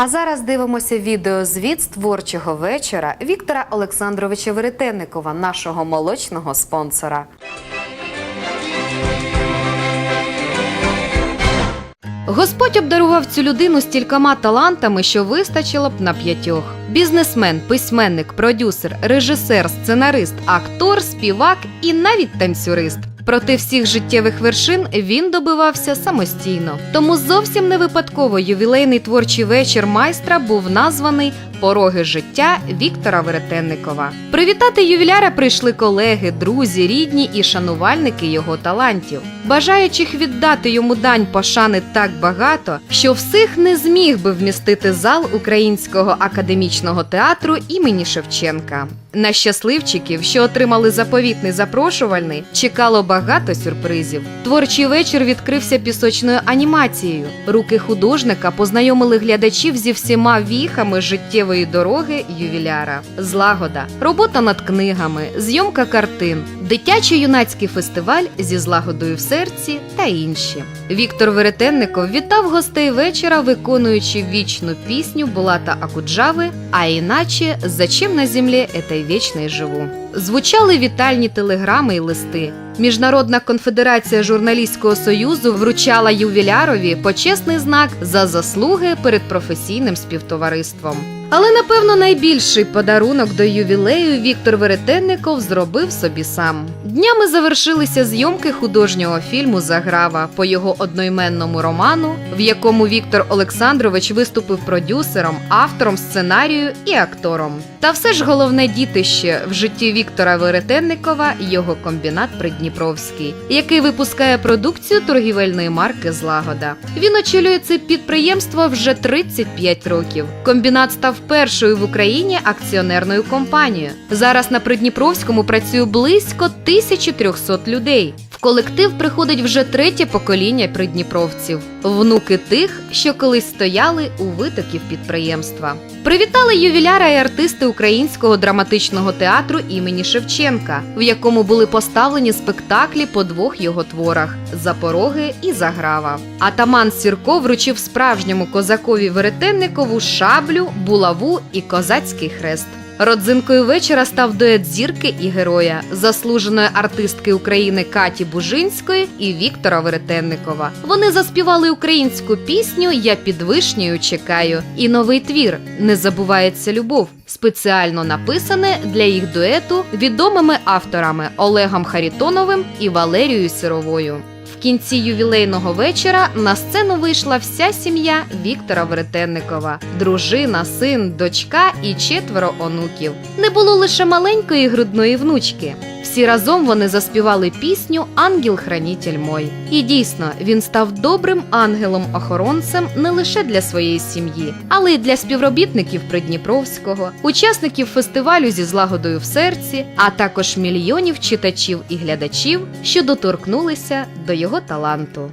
А зараз дивимося відеозвіт з творчого вечора Віктора Олександровича Веретенникова, нашого молочного спонсора. Господь обдарував цю людину стількома талантами, що вистачило б на п'ятьох. Бізнесмен, письменник, продюсер, режисер, сценарист, актор, співак і навіть танцюрист. Проти всіх життєвих вершин він добивався самостійно. Тому зовсім не випадково ювілейний творчий вечір майстра був названий Пороги життя Віктора Веретенникова. Привітати ювіляра прийшли колеги, друзі, рідні і шанувальники його талантів. Бажаючих віддати йому дань пошани так багато, що всіх не зміг би вмістити зал українського академічного театру імені Шевченка. На щасливчиків, що отримали заповітний запрошувальний, чекало багато сюрпризів. Творчий вечір відкрився пісочною анімацією. Руки художника познайомили глядачів зі всіма віхами життєвої дороги ювіляра. Злагода, робота над книгами, зйомка картин, дитячо-юнацький фестиваль зі злагодою в серці та інші. Віктор Веретенников вітав гостей вечора, виконуючи вічну пісню Булата Акуджави, а іначе «Зачем на землі этой вічний живу. Звучали вітальні телеграми і листи. Міжнародна конфедерація журналістського союзу вручала ювілярові почесний знак за заслуги перед професійним співтовариством. Але напевно найбільший подарунок до ювілею Віктор Веретенников зробив собі сам. Днями завершилися зйомки художнього фільму Заграва по його одноіменному роману, в якому Віктор Олександрович виступив продюсером, автором сценарію і актором. Та все ж головне дітище в житті Віктора Веретенникова його комбінат Придніпровський, який випускає продукцію торгівельної марки Злагода. Він очолює це підприємство вже 35 років. Комбінат став першою в Україні акціонерною компанією. Зараз на Придніпровському працює близько 1300 людей. В колектив приходить вже третє покоління придніпровців, внуки тих, що колись стояли у витоків підприємства. Привітали ювіляра і артисти українського драматичного театру імені Шевченка, в якому були поставлені спектаклі по двох його творах Запороги і Заграва. Атаман Сірко вручив справжньому козакові Веретенникову шаблю, булаву і козацький хрест. Родзинкою вечора став дует зірки і героя, заслуженої артистки України Каті Бужинської і Віктора Веретенникова. Вони заспівали українську пісню Я під вишнею чекаю і новий твір Не забувається любов. Спеціально написане для їх дуету відомими авторами Олегом Харітоновим і Валерією Сировою. В кінці ювілейного вечора на сцену вийшла вся сім'я Віктора Веретенникова: дружина, син, дочка і четверо онуків. Не було лише маленької грудної внучки. Всі разом вони заспівали пісню Ангел-хранітель мой. І дійсно, він став добрим ангелом-охоронцем не лише для своєї сім'ї, але й для співробітників Придніпровського, учасників фестивалю зі злагодою в серці, а також мільйонів читачів і глядачів, що доторкнулися до його таланту.